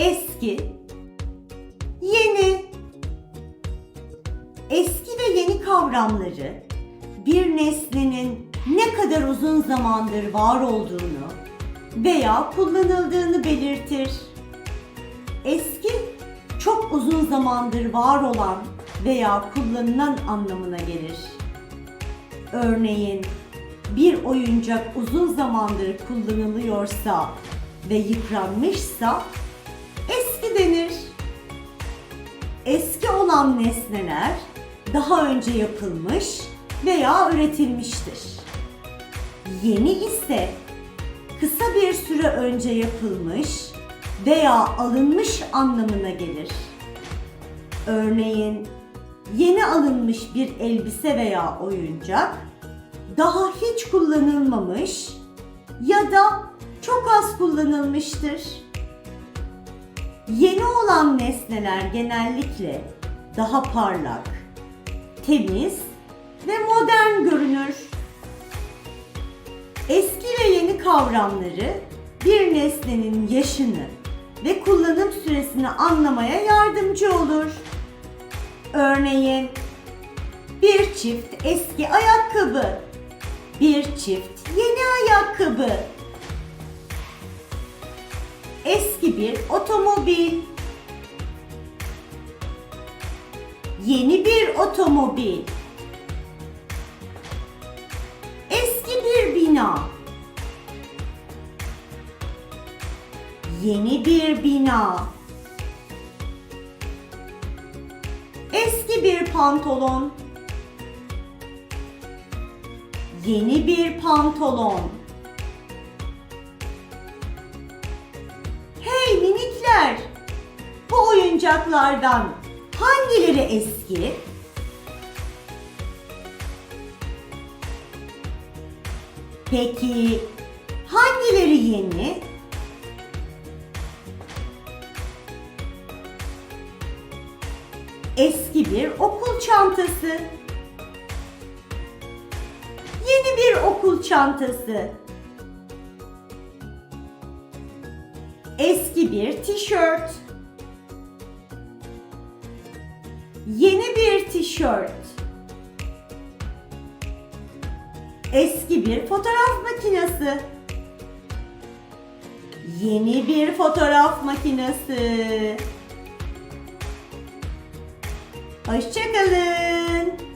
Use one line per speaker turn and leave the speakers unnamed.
eski, yeni. Eski ve yeni kavramları bir nesnenin ne kadar uzun zamandır var olduğunu veya kullanıldığını belirtir. Eski çok uzun zamandır var olan veya kullanılan anlamına gelir. Örneğin bir oyuncak uzun zamandır kullanılıyorsa ve yıpranmışsa denir. Eski olan nesneler daha önce yapılmış veya üretilmiştir. Yeni ise kısa bir süre önce yapılmış veya alınmış anlamına gelir. Örneğin yeni alınmış bir elbise veya oyuncak daha hiç kullanılmamış ya da çok az kullanılmıştır. Olan nesneler genellikle daha parlak, temiz ve modern görünür. Eski ve yeni kavramları bir nesnenin yaşını ve kullanım süresini anlamaya yardımcı olur. Örneğin bir çift eski ayakkabı, bir çift yeni ayakkabı. Eski bir otomobil. Yeni bir otomobil. Eski bir bina. Yeni bir bina. Eski bir pantolon. Yeni bir pantolon. Hey minikler! Bu oyuncaklardan hangileri eski? Peki hangileri yeni? Eski bir okul çantası. Yeni bir okul çantası. Eski bir tişört. Yeni bir tişört. Eski bir fotoğraf makinesi. Yeni bir fotoğraf makinesi. Hoşçakalın.